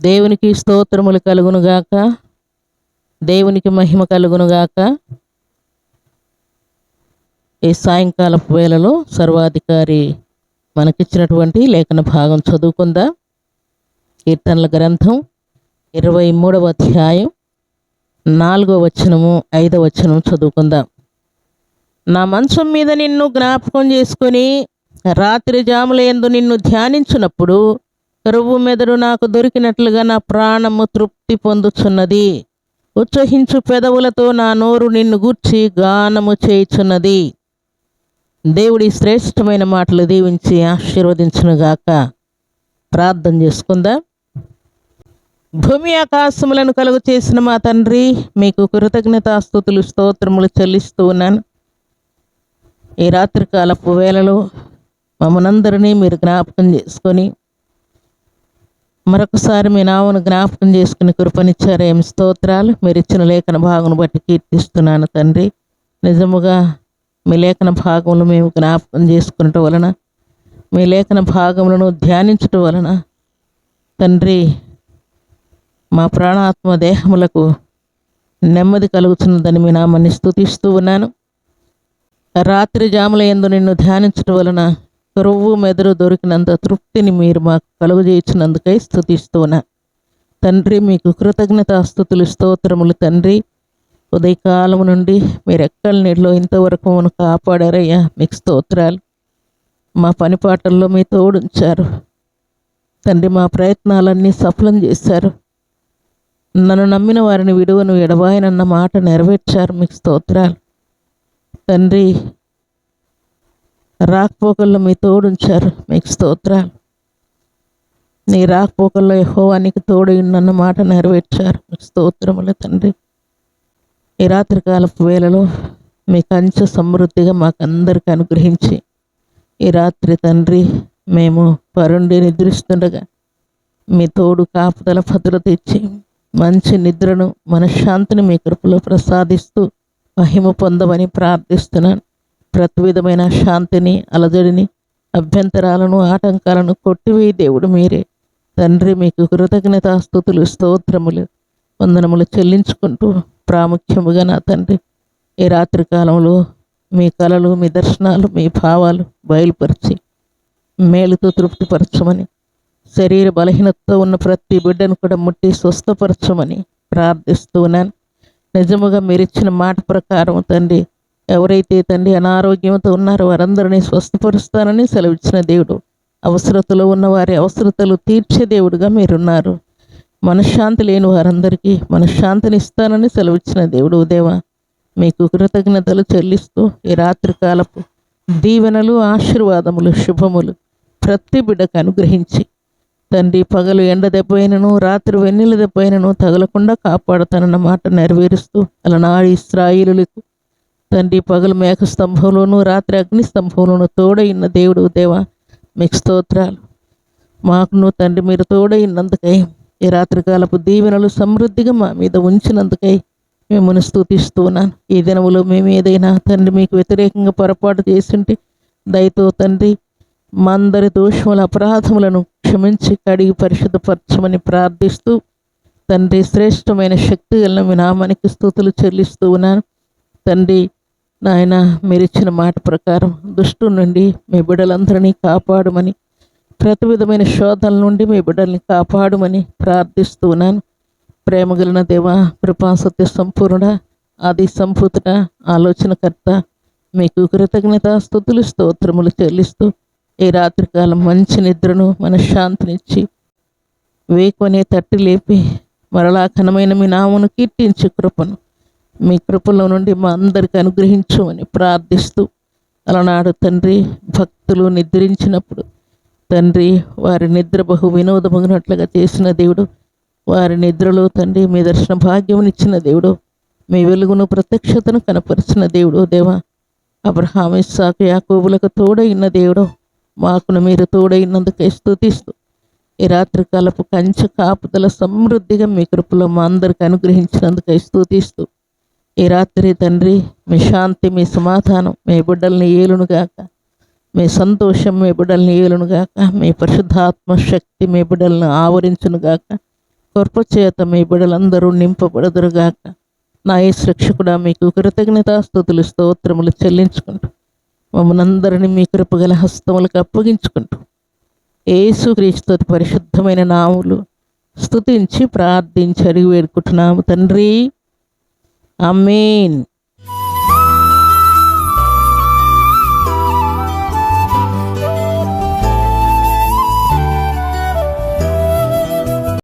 దేవునికి స్తోత్రములు కలుగునుగాక. దేవునికి మహిమ కలుగునుగాక. ఈ సాయంకాలపు వేళలో సర్వాధికారి మనకిచ్చినటువంటి లేఖన భాగం చదువుకుందా. కీర్తనల గ్రంథం ఇరవై మూడవ అధ్యాయం నాలుగో వచనము ఐదవ వచనం చదువుకుందాం. నా మంచం మీద నిన్ను జ్ఞాపకం చేసుకొని రాత్రి జాముల యందు నిన్ను ధ్యానించినప్పుడు కరువు మెదడు నాకు దొరికినట్లుగా నా ప్రాణము తృప్తి పొందుచున్నది. ఉత్సహించు పెదవులతో నా నోరు నిన్ను గూర్చి గానము చేయుచున్నది. దేవుడి శ్రేష్టమైన మాటలు దీవించి ఆశీర్వదించునుగాక. ప్రార్థన చేసుకుందా. భూమి ఆకాశములను కలుగు చేసిన మా తండ్రి మీకు కృతజ్ఞతాస్తుతులు స్తోత్రములు చెల్లిస్తూ ఉన్నాను. ఈ రాత్రికాలపు వేళలో మమ్మనందరినీ మీరు జ్ఞాపకం చేసుకొని మరొకసారి మీ నామను జ్ఞాపకం చేసుకుని కృపనిచ్చారు స్తోత్రాలు? మీరు ఇచ్చిన లేఖన భాగం బట్టి కీర్తిస్తున్నాను తండ్రి. నిజముగా మీ లేఖన భాగములు మేము జ్ఞాపకం చేసుకునటం వలన మీ లేఖన భాగములను ధ్యానించటం వలన తండ్రి మా ప్రాణాత్మ దేహములకు నెమ్మది కలుగుతున్నదని మీ నామాన్ని స్థుతిస్తూ ఉన్నాను. రాత్రి జాముల ఎందు నిన్ను ధ్యానించటం వలన రొవ్వు మెదడు దొరికినంత తృప్తిని మీరు మాకు కలుగజేయించినందుకై స్థుతిస్తున్నా తండ్రి మీకు కృతజ్ఞతాస్థుతులు స్తోత్రములు తండ్రి. ఉదయకాలం నుండి మీరు ఎక్కల నీళ్ళు ఇంతవరకు మనం కాపాడారయ్యా మీకు స్తోత్రాలు. మా పని పాటల్లో మీ తోడుంచారు. తండ్రి మా ప్రయత్నాలన్నీ సఫలం చేశారు. నన్ను నమ్మిన వారిని విడువను ఎడవాయనన్న మాట నెరవేర్చారు మీకు స్తోత్రాలు. తండ్రి రాకపోకల్లో మీ తోడుంచారు. మీకు స్తోత్రాలు. నీ రాకపోకల్లో యెహోవానికి తోడైందన్న మాట నెరవేర్చారు. మీకు స్తోత్రములు తండ్రి. ఈ రాత్రికాలపు వేళలో మీ కంచె సమృద్ధిగా మాకందరికి అనుగ్రహించి ఈ రాత్రి తండ్రి మేము పరుండి నిద్రిస్తుండగా మీ తోడు కాపుదల భద్రత ఇచ్చి మంచి నిద్రను మనశ్శాంతిని మీ కృపలో ప్రసాదిస్తూ మహిమ పొందమని ప్రార్థిస్తున్నాను. ప్రతి విధమైన శాంతిని అలజడిని అభ్యంతరాలను ఆటంకాలను కొట్టివేయి దేవుడు మీరే. తండ్రి మీకు కృతజ్ఞతాస్థుతులు స్తోత్రములు వందనములు చెల్లించుకుంటూ ప్రాముఖ్యముగా నా తండ్రి ఈ రాత్రి కాలంలో మీ కళలు మీ దర్శనాలు మీ భావాలు బయలుపరిచి మేలుతో తృప్తిపరచమని శరీర బలహీనతతో ఉన్న ప్రతి బిడ్డను కూడా ముట్టి స్వస్థపరచమని ప్రార్థిస్తూ ఉన్నాను. నిజముగా మీరిచ్చిన మాట ప్రకారం తండ్రి ఎవరైతే తండ్రి అనారోగ్యంతో ఉన్నారో వారందరినీ స్వస్థపరుస్తానని సెలవిచ్చిన దేవుడు. అవసరతలో ఉన్న వారి అవసరతలు తీర్చే దేవుడుగా మీరున్నారు. మనశ్శాంతి లేని వారందరికీ మనశ్శాంతిని ఇస్తానని సెలవిచ్చిన దేవుడు దేవా మీకు కృతజ్ఞతలు చెల్లిస్తూ ఈ రాత్రికాలపు దీవెనలు ఆశీర్వాదములు శుభములు ప్రతి బిడ్డకు అనుగ్రహించి తండ్రి పగలు ఎండ దెబ్బైనను రాత్రి వెన్నెల దెబ్బైనను తగలకుండా కాపాడుతానన్న మాట నెరవేరుస్తూ అలనాడు ఇస్రాయిలులకు తండ్రి పగలు మేఘ స్తంభంలోను రాత్రి అగ్ని స్తంభంలోను తోడైన దేవుడు దేవా మీకు స్తోత్రాలు. మాకును తండ్రి మీరు తోడైనందుకై ఈ రాత్రికాలపు దీవెనలు సమృద్ధిగా మా మీద ఉంచినందుకై మిమ్మల్ని స్థుతిస్తున్నాను ఈ దినములో మేము ఏదైనా తండ్రి మీకు వ్యతిరేకంగా పొరపాటు చేసింటే దయతో తండ్రి మా అందరి దోషముల అపరాధములను క్షమించి కడిగి పరిశుద్ధపరచమని ప్రార్థిస్తూ తండ్రి శ్రేష్టమైన శక్తి గల మీ నామానికి స్థుతులు చెల్లిస్తూ ఉన్నాను. తండ్రి నాయన మీరిచ్చిన మాట ప్రకారం దుష్టు నుండి మీ బిడ్డలందరినీ కాపాడమని ప్రతి విధమైన శోధనల నుండి మీ బిడ్డల్ని కాపాడమని ప్రార్థిస్తూ ఉన్నాను. ప్రేమ కలిగిన దేవ కృపాసత్య సంపూర్ణ ఆది సంపూతుడ ఆలోచనకర్త మీకు కృతజ్ఞత స్థుతులు స్తోత్రములు చెల్లిస్తూ ఈ రాత్రికాలం మంచి నిద్రను మనశ్శాంతినిచ్చి వేకునే తట్టి లేపి మరలా ఘనమైన మీ నామును కీర్తించు కృపను. మీ కృపలో నుండి మా అందరికి అనుగ్రహించమని ప్రార్థిస్తూ అలనాడు తండ్రి భక్తులు నిద్రించినప్పుడు తండ్రి వారి నిద్ర బహు వినోదమగినట్లుగా చేసిన దేవుడు వారి నిద్రలో తండ్రి మీ దర్శన భాగ్యమునిచ్చిన దేవుడు మీ వెలుగును ప్రత్యక్షతను కనపరిచిన దేవుడు దేవా. అబ్రహాం ఇస్సాకు యాకోబులకు తోడైన దేవుడు మాకును మీరు తోడైనందుకే స్థుతిస్తూ ఈ రాత్రి కాలపు కంచె కాపుదల సమృద్ధిగా మీ కృపలో మా అందరికి అనుగ్రహించినందుకై స్థుతిస్తూ ఈ రాత్రి తండ్రి మీ శాంతి మీ సమాధానం మీ బిడ్డల్ని ఏలునుగాక మీ సంతోషం మీ బిడ్డల్ని ఏలునుగాక మీ పరిశుద్ధాత్మ శక్తి మీ బిడ్డలను ఆవరించునుగాక కృపచేత మీ బిడలందరూ నింపబడదురుగాక నా ఈ రక్షకుడా మీకు కృతజ్ఞతాస్థుతులు స్తోత్రములు చెల్లించుకుంటూ మమ్మల్ని అందరినీ మీ కృపగల హస్తములకు అప్పగించుకుంటూ ఏసుక్రీస్తు పరిశుద్ధమైన నాములు స్తుతించి ప్రార్థించి అడిగి వేడుకుంటున్నాము తండ్రి. Amen.